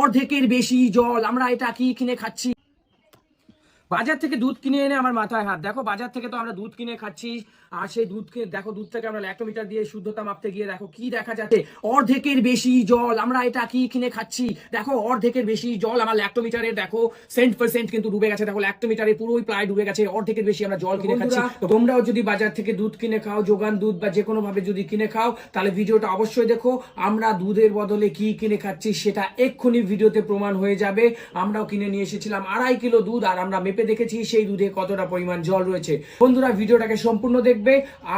অর্ধেকের বেশি জল, আমরা এটা কি কিনে খাচ্ছি? বাজার থেকে দুধ কিনে এনে আমার মাথায় হাত। দেখো, বাজার থেকে তো আমরা দুধ কিনে খাচ্ছি। আর সেই দুধকে দেখো দুধ থেকে আমরা ল্যাক্টোমিটার দিয়ে শুদ্ধতা মাপতে গিয়ে দেখো কি দেখা যাচ্ছে। অর্ধেকের বেশি জল আমরা এটা কি কিনে খাচ্ছি? দেখো অর্ধেকের বেশি জল আমার ল্যাক্টোমিটারের দেখো সেন্ট পার্সেন্ট কিন্তু ডুবে গেছে। দেখো ল্যাক্টোমিটারে পুরোই প্রায় ডুবে গেছে অর্ধেকের বেশি আমরা জল কিনে খাচ্ছি। তোমরাও যদি বাজার থেকে দুধ কিনে খাও যোগান দুধ বা যে কোনো ভাবে যদি কিনে খাও তাহলে ভিডিওটা অবশ্যই দেখো। আমরা দুধের বদলে কি কিনে খাচ্ছি সেটা এক্ষুনি ভিডিওতে প্রমাণ হয়ে যাবে। আমরাও কিনে নিয়ে এসেছিলাম আড়াই কিলো দুধ আর আমরা মেপে দেখেছি সেই দুধে কতটা পরিমাণ জল রয়েছে। বন্ধুরা ভিডিওটাকে সম্পূর্ণ দেখবে।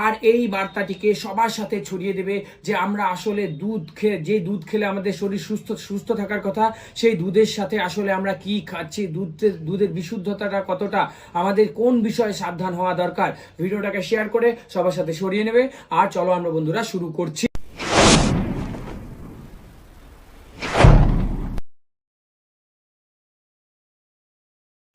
আর এই বার্তাটিকে সবার সাথে ছড়িয়ে দেবে যে আমরা আসলে দুধ খেয়ে যে দুধ খেলে আমাদের শরীর সুস্থ সুস্থ থাকার কথা, সেই দুধের সাথে আসলে আমরা কি খাচ্ছি, দুধের দুধের বিশুদ্ধতাটা কতটা, আমাদের কোন বিষয়ে সাবধান হওয়া দরকার, ভিডিওটাকে শেয়ার করে সবার সাথে সরিয়ে নেবে। আর চলো আমরা বন্ধুরা শুরু করছি।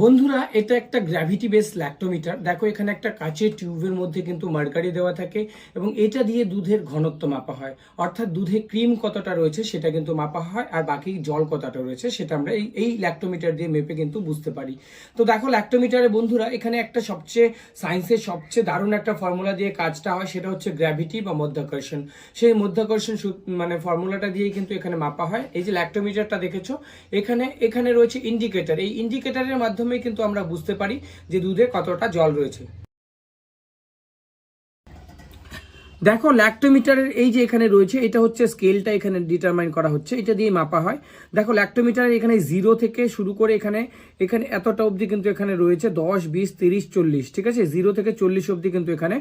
বন্ধুরা, এটা একটা গ্র্যাভিটি বেস ল্যাক্টোমিটার দেখো, এখানে একটা কাচের টিউবের মধ্যে কিন্তু মার্কারি দেওয়া থাকে এবং এটা দিয়ে দুধের ঘনত্ব মাপা হয়। অর্থাৎ দুধে ক্রিম কতটা রয়েছে সেটা কিন্তু মাপা হয় আর বাকি জল কতটা রয়েছে সেটা আমরা এই এই ল্যাক্টোমিটার দিয়ে মেপে কিন্তু বুঝতে পারি। তো দেখো ল্যাক্টোমিটারে বন্ধুরা, এখানে একটা সবচেয়ে সায়েন্সের সবচেয়ে দারুণ একটা ফর্মুলা দিয়ে কাজটা হয়, সেটা হচ্ছে গ্র্যাভিটি বা মধ্যাকর্ষণ। সেই মধ্যাকর্ষণ মানে ফর্মুলাটা দিয়ে কিন্তু এখানে মাপা হয়। এই যে ল্যাক্টোমিটারটা দেখেছ, এখানে এখানে রয়েছে ইন্ডিকেটার এই ইন্ডিকেটারের মাধ্যমে কিন্তু আমরা বুঝতে পারি যে দুধে কতটা জল রয়েছে। দেখো ল্যাক্টোমিটারের এই যে এখানে রয়েছে, এটা হচ্ছে স্কেলটা এখানে ডিটারমাইন করা হচ্ছে, এটা দিয়ে মাপা হয়। দেখো ল্যাক্টোমিটারের এখানে জিরো থেকে শুরু করে এখানে এখানে এতটা অবধি কিন্তু এখানে রয়েছে, দশ, বিশ, তিরিশ, চল্লিশ, ঠিক আছে? জিরো থেকে চল্লিশ অবধি কিন্তু এখানে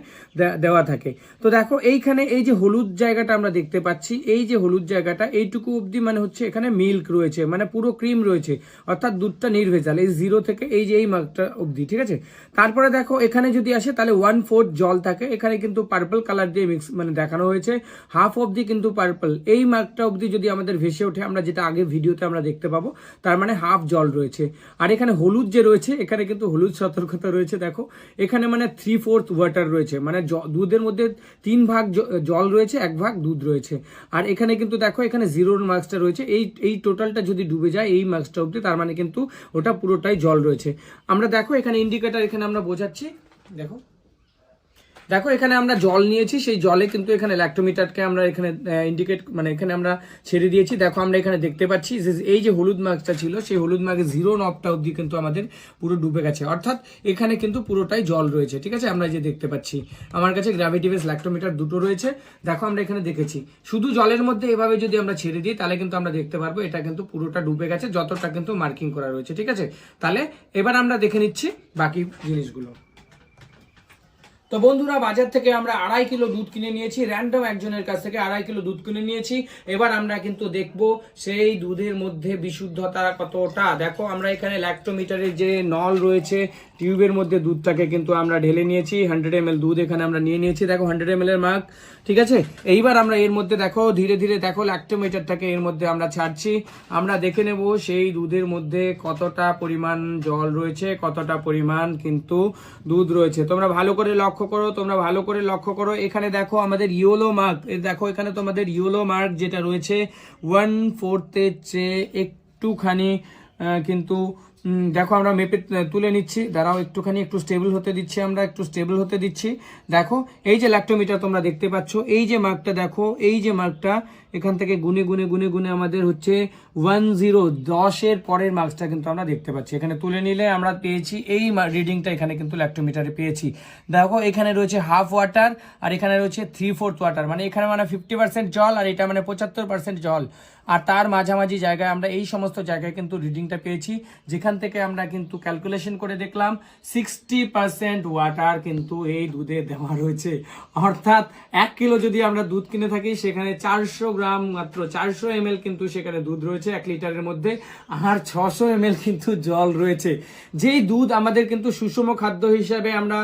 দেওয়া থাকে। তো দেখো, এইখানে এই যে হলুদ জায়গাটা আমরা দেখতে পাচ্ছি, এই যে হলুদ জায়গাটা, এইটুকু অবধি মানে হচ্ছে এখানে মিল্ক রয়েছে মানে পুরো ক্রিম রয়েছে, অর্থাৎ দুধটা নির্ভেজাল, এই জিরো থেকে এই যে এই মার্কটা অবধি, ঠিক আছে? তারপরে দেখো, এখানে যদি আসে, তাহলে ওয়ান ফোর্থ জল থাকে, এখানে কিন্তু পার্পল কালার দিয়ে মানে দেখানো হয়েছে। হাফ অবধি কিন্তু পার্পল এই মার্কটা অবধি যদি আমাদের ভেসে ওঠে, আমরা যেটা আগে ভিডিওতে আমরা দেখতে পাবো, তার মানে হাফ জল রয়েছে। আর এখানে হলুদ যে রয়েছে, এখানে কিন্তু হলুদ সতর্কতা রয়েছে, দেখো। এখানে মানে থ্রি ফোর্থ ওয়াটার রয়েছে। মানে দুধের মধ্যে তিন ভাগ জল রয়েছে, এক ভাগ দুধ রয়েছে। আর এখানে কিন্তু দেখো, এখানে জিরোর মার্কসটা রয়েছে। এই এই টোটালটা যদি ডুবে যায়, এই মার্কসটা অবধি, তার মানে কিন্তু ওটা পুরোটাই জল রয়েছে। আমরা দেখো, এখানে ইন্ডিকেটার এখানে আমরা বোঝাচ্ছি। দেখো। দেখো, এখানে আমরা জল নিয়েছি, সেই জলে কিন্তু এখানে ল্যাক্টোমিটারকে আমরা এখানে ইন্ডিকেট মানে এখানে আমরা ছেড়ে দিয়েছি। দেখো, আমরা এখানে দেখতে পাচ্ছি এই যে হলুদ মার্কটা ছিল, সেই হলুদ মার্কের জিরো নবটা অবধি কিন্তু আমাদের পুরো ডুবে গেছে। অর্থাৎ এখানে কিন্তু পুরোটাই জল রয়েছে, ঠিক আছে? আমরা যে দেখতে পাচ্ছি, আমার কাছে গ্র্যাভিটি বেস ল্যাক্টোমিটার দুটো রয়েছে। দেখো, আমরা এখানে দেখেছি, শুধু জলের মধ্যে এভাবে যদি আমরা ছেড়ে দিই, তাহলে কিন্তু আমরা দেখতে পারব এটা কিন্তু পুরোটা ডুবে গেছে, যতটা কিন্তু মার্কিং করা রয়েছে, ঠিক আছে? তাহলে এবার আমরা দেখে নিচ্ছি বাকি জিনিসগুলো। তো বন্ধুরা, বাজার থেকে আমরা আড়াই কিলো দুধ কিনে নিয়েছি। র্যান্ডম একজনের কাছ থেকে আড়াই কিলো দুধ কিনে নিয়েছি। এবার আমরা কিন্তু দেখব সেই দুধের মধ্যে বিশুদ্ধতা কতটা। দেখো, আমরা এখানে ল্যাক্টোমিটারের যে নল রয়েছে, টিউবের মধ্যে দুধটাকে কিন্তু আমরা ঢেলে নিয়েছি। হান্ড্রেড এম দুধ এখানে আমরা নিয়ে নিয়েছি। দেখো হান্ড্রেড এম এর মার্ক ঠিক আছে? এইবার আমরা এর মধ্যে দেখো, ধীরে ধীরে দেখো ল্যাক্টোমিটারটাকে এর মধ্যে আমরা ছাড়ছি। আমরা দেখে নেব সেই দুধের মধ্যে কতটা পরিমাণ জল রয়েছে, কতটা পরিমাণ কিন্তু দুধ রয়েছে। তোমরা ভালো করে লক্ষ্য করো, তোমরা ভালো করে লক্ষ্য করো। এখানে দেখো আমাদের ইয়োলো মার্ক। দেখো, এখানে তোমাদের ইয়োলো মার্ক যেটা রয়েছে, ওয়ান ফোর্থের চেয়ে একটুখানি কিন্তু দেখো আমরা মেপে তুলে নিচ্ছি। দাঁড়াও, একটুখানি, একটু স্টেবল হতে দিচ্ছি আমরা, একটু স্টেবল হতে দিচ্ছি। দেখো, এই যে ল্যাক্টোমিটার তোমরা দেখতে পাচ্ছ, এই যে মার্কটা দেখো, এই যে মার্কটা এখান থেকে গুনে গুনে গুনে গুনে আমাদের হচ্ছে ওয়ান জিরো দশের পরের মার্কসটা কিন্তু আমরা দেখতে পাচ্ছি। এখানে তুলে নিলে আমরা পেয়েছি, এই রিডিংটা এখানে কিন্তু ল্যাক্টোমিটারে পেয়েছি। দেখো, এখানে রয়েছে হাফ ওয়াটার আর এখানে রয়েছে থ্রি ফোর্থ ওয়াটার মানে এখানে মানে ফিফটি পার্সেন্ট জল, আর এটা মানে পঁচাত্তর পার্সেন্ট জল। আর তার মাঝামাঝি জায়গায় আমরা এই সমস্ত জায়গায় কিন্তু রিডিংটা পেয়েছি। যেখান থেকে আমরা কিন্তু ক্যালকুলেশন করে দেখলাম সিক্সটি পার্সেন্ট ওয়াটার কিন্তু এই দুধে দেওয়া রয়েছে। অর্থাৎ এক কিলো যদি আমরা দুধ কিনে থাকি, সেখানে চারশো গ্রাম মাত্র চারশো এম কিন্তু সেখানে দুধ রয়েছে, এক লিটারের মধ্যে। আর ছশো এম কিন্তু জল রয়েছে। যেই দুধ আমাদের কিন্তু সুষম খাদ্য হিসাবে আমরা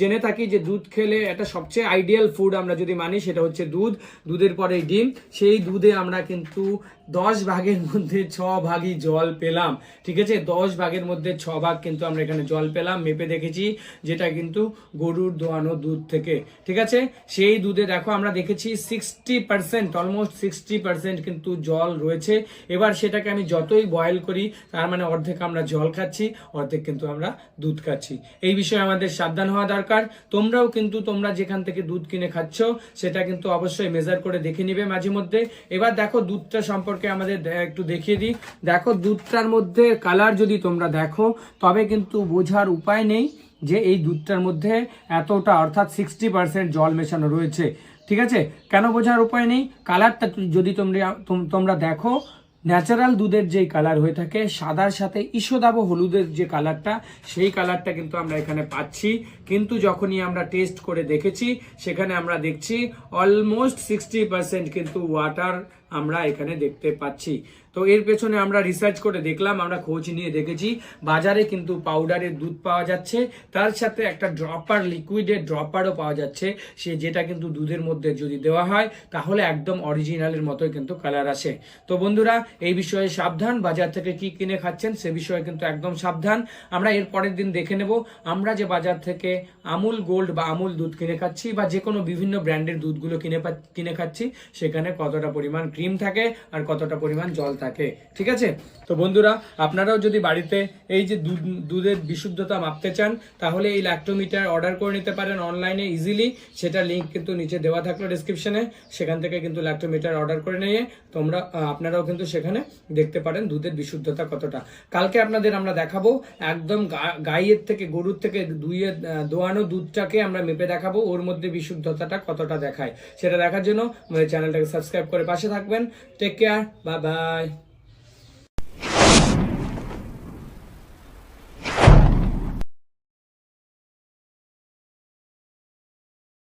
জেনে থাকি যে দুধ খেলে এটা সবচেয়ে আইডিয়াল ফুড আমরা যদি মানি, সেটা হচ্ছে দুধ। দুধের পরে ডিম। সেই দুধে আমরা কিন্তু To. দশ ভাগের মধ্যে ছ ভাগই জল পেলাম, ঠিক আছে? দশ ভাগের মধ্যে ছ ভাগ কিন্তু আমরা এখানে জল পেলাম, মেপে দেখেছি যেটা কিন্তু গরুর দোয়ানো দুধ থেকে, ঠিক আছে? সেই দুধে দেখো আমরা দেখেছি sixty percent almost sixty percent কিন্তু জল রয়েছে। এবার সেটাকে আমি যতই বয়েল করি, তার মানে অর্ধেক আমরা জল খাচ্ছি, অর্ধেক কিন্তু আমরা দুধ খাচ্ছি। এই বিষয়ে আমাদের সাবধান হওয়া দরকার। তোমরাও কিন্তু তোমরা যেখান থেকে দুধ কিনে খাচ্ছ, সেটা কিন্তু অবশ্যই মেজার করে দেখে নিবে মাঝে মধ্যে। এবার দেখো দুধটা সম্পর্কে আমাদের একটু দেখিয়ে দিই। দেখো, দুধটার মধ্যে কালার যদি তোমরা দেখো, তবে কিন্তু বোঝার উপায় নেই যে এই দুধটার মধ্যে এতটা, অর্থাৎ সিক্সটি পার্সেন্ট জল মেশানো রয়েছে। ঠিক আছে? কেন বোঝার উপায় নেই? কালারটা যদি তোমরা তোম- তোমরা দেখো ন্যাচারাল দুধের যেই কালার হয়ে থাকে, সাদার সাথে ইসোদাব হলুদের যে কালারটা সেই কালারটা কিন্তু আমরা এখানে পাচ্ছি। কিন্তু যখনই আমরা টেস্ট করে দেখেছি, সেখানে আমরা দেখছি অলমোস্ট সিক্সটি পার্সেন্ট কিন্তু ওয়াটার আমরা এখানে দেখতে পাচ্ছি। তো এর পেছনে আমরা রিসার্চ করে দেখলাম, আমরা খোঁজ নিয়ে দেখেছি, বাজারে কিন্তু পাউডারের দুধ পাওয়া যাচ্ছে, তার সাথে একটা ড্রপার লিকুইডের ড্রপারও পাওয়া যাচ্ছে, সে যেটা কিন্তু দুধের মধ্যে যদি দেওয়া হয়, তাহলে একদম অরিজিনালের মতোই কিন্তু কালার আসে। তো বন্ধুরা, এই বিষয়ে সাবধান, বাজার থেকে কি কিনে খাচ্ছেন, সে বিষয়ে কিন্তু একদম সাবধান। আমরা এর পরের দিন দেখে নেব, আমরা যে বাজার থেকে আমুল গোল্ড বা আমুল দুধ কিনে খাচ্ছি, বা যে কোনো বিভিন্ন ব্র্যান্ডের দুধগুলো কিনে কিনে খাচ্ছি, সেখানে কতটা পরিমাণ ক্রিম থাকে আর কতটা পরিমাণ জল থাকে ঠিক আছে? তো বন্ধুরা আপনারাও যদি বাড়িতে এই যে দুধ দুধের বিশুদ্ধতা মাপতে চান তাহলে এই ল্যাক্টোমিটার অর্ডার করে নিতে পারেন অনলাইনে ইজিলি সেটা লিঙ্ক কিন্তু নিচে দেওয়া থাকল ডিসক্রিপশনে সেখান থেকে কিন্তু ল্যাক্টোমিটার অর্ডার করে নিয়ে তোমরা আপনারাও কিন্তু সেখানে দেখতে পারেন দুধের বিশুদ্ধতা কতটা। কালকে আপনাদের আমরা দেখাবো একদম গাইয়ের থেকে গরুর থেকে দুইয়ের আহ, দোয়ানো দুধটাকে আমরা মেপে দেখাবো ওর মধ্যে বিশুদ্ধতাটা কতটা দেখায়। সেটা দেখার জন্য চ্যানেলটাকে সাবস্ক্রাইব করে পাশে থাকবেন। Take care bye bye